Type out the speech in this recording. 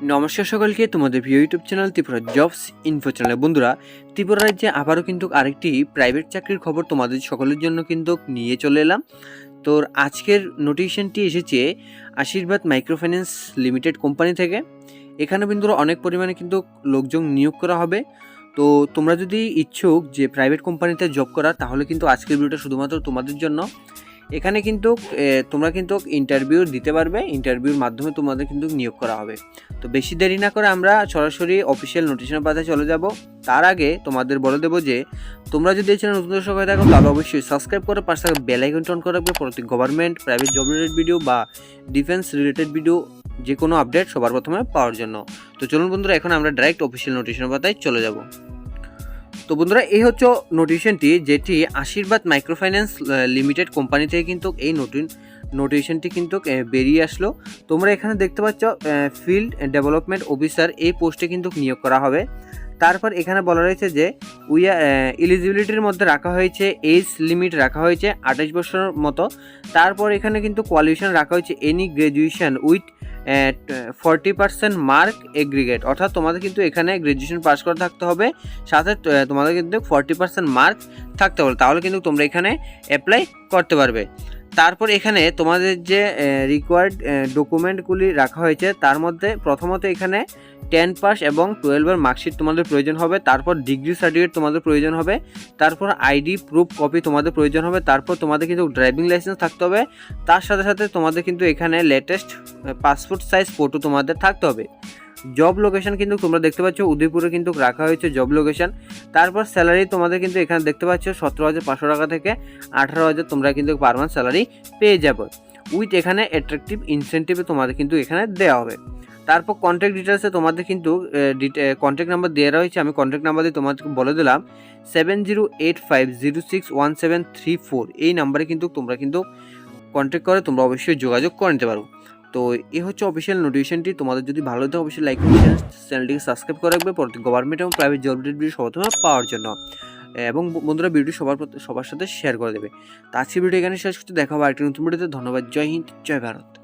নমস্কার সকলকে, তোমাদের প্রিয় YouTube channel Tripura jobs info চ্যানেলে বন্ধুরা, ত্রিপুরা রাজ্যে আবারও কিন্তু আরেকটি প্রাইভেট চাকরির খবর তোমাদের সকলের জন্য কিন্তু নিয়ে চলে এলাম। তো আজকের নোটিফিকেশনটি এসেছে আশীর্বাদ মাইক্রোফাইন্যান্স লিমিটেড কোম্পানি থেকে। এখানে বন্ধুরা অনেক পরিমাণে কিন্তু লোকজন নিয়োগ করা হবে। তো তোমরা যদি ইচ্ছুক যে প্রাইভেট কোম্পানিতে জব করা তাহলে কিন্তু আজকের ভিডিওটা শুধুমাত্র তোমাদের জন্য। এখানে কিন্তু তোমরা কিন্তু ইন্টারভিউ দিতে পারবে। ইন্টারভিউর মাধ্যমে তোমাদের কিন্তু নিয়োগ করা হবে। তো বেশি দেরি না করে আমরা সরাসরি অফিসিয়াল নোটিশনের পাতায় চলে যাব। তার আগে তোমাদের বলে দেবো যে, তোমরা যদি এই চ্যানেল নতুন দর্শক হয়ে থাকো, তাহলে অবশ্যই সাবস্ক্রাইব করে পাশে থাকা বেল আইকনটি অন করে রাখবে। প্রতি government private job related video বা ডিফেন্স রিলেটেড ভিডিও যে কোনো আপডেট সবার প্রথমে পাওয়ার জন্য। তো চলুন বন্ধুরা, এখন আমরা ডাইরেক্ট অফিসিয়াল নোটিশনের পাতায় চলে যাব। তো বন্ধুরা, এই হচ্ছে নোটিশনটি যেটি আশীর্বাদ মাইক্রোফাইন্যান্স লিমিটেড কোম্পানি থেকে কিন্তু এই নতুন নোটিশনটি কিন্তু বেরিয়ে আসলো। তোমরা এখানে দেখতে পাচ্ছ ফিল্ড ডেভেলপমেন্ট অফিসার এই পোস্টে কিন্তু নিয়োগ করা হবে। তারপর এখানে বলা রয়েছে যে উইয়া এলিজিবিলিটির মধ্যে রাখা হয়েছে এজ লিমিট রাখা হয়েছে আঠাশ বছরের মতো। তারপর এখানে কিন্তু কোয়ালিফিকেশন রাখা হয়েছে any graduation with forty percent mark aggregate অর্থাৎ তোমাদের কিন্তু এখানে গ্র্যাজুয়েশন পাস করে থাকতে হবে, সাথে তোমাদের কিন্তু ফর্টি পার্সেন্ট মার্ক থাকতে হবে। তাহলে কিন্তু তোমরা এখানে অ্যাপ্লাই করতে পারবে। তারপর এখানে তোমাদের যে রিকোয়ার্ড ডকুমেন্টগুলি রাখা হয়েছে, তার মধ্যে প্রথমত এখানে টেন পাস এবং টুয়েলভের মার্কশিট তোমাদের প্রয়োজন হবে, তারপর ডিগ্রি সার্টিফিকেট তোমাদের প্রয়োজন হবে, তারপর আইডি প্রুফ কপি তোমাদের প্রয়োজন হবে, তারপর তোমাদের কিন্তু ড্রাইভিং লাইসেন্স থাকতে হবে, তার সাথে সাথে তোমাদের কিন্তু এখানে লেটেস্ট পাসপোর্ট সাইজ ফটো তোমাদের থাকতে হবে। জব লোকেশন কিন্তু তোমরা দেখতে পাচ্ছ, উদয়পুরে কিন্তু রাখা হয়েছে জব লোকেশন তারপর স্যালারি তোমাদের কিন্তু এখানে দেখতে পাচ্ছ, সতেরো হাজার পাঁচশো টাকা থেকে আঠারো হাজার তোমরা কিন্তু পার মান্থ স্যালারি পেয়ে যাবে। উইথ এখানে অ্যাট্রাকটিভ ইনসেন্টিভ তোমাদের কিন্তু এখানে দেওয়া হবে। তারপর কন্ট্যাক্ট ডিটেলসে তোমাদের কিন্তু কন্ট্যাক্ট নাম্বার দেওয়া রয়েছে আমি কন্ট্যাক্ট নাম্বার দিয়ে তোমাদেরকে বলে দিলাম seven zero eight five zero six one seven three four এই নাম্বারে কিন্তু তোমরা কিন্তু কন্ট্যাক্ট করে তোমরা অবশ্যই যোগাযোগ করে নিতে পারো। তো এ হচ্ছে অফিসিয়াল নোটিফিকেশনটি তোমাদের যদি ভালো লাগে, অবশ্যই লাইক চ্যানেলটিকে সাবস্ক্রাইব করে রাখবে। পরবর্তী গভর্নমেন্ট এবং প্রাইভেট জব ভিডিও সর্বপ্রথমে পাওয়ার জন্য। এবং বন্ধুরা ভিডিও সবার সবার সাথে শেয়ার করে দেবে। তো আজকে ভিডিও এখানে শেষ করতে দেখা হবে আরেকটি নতুন ভিডিওতে ধন্যবাদ। জয় হিন্দ, জয় ভারত।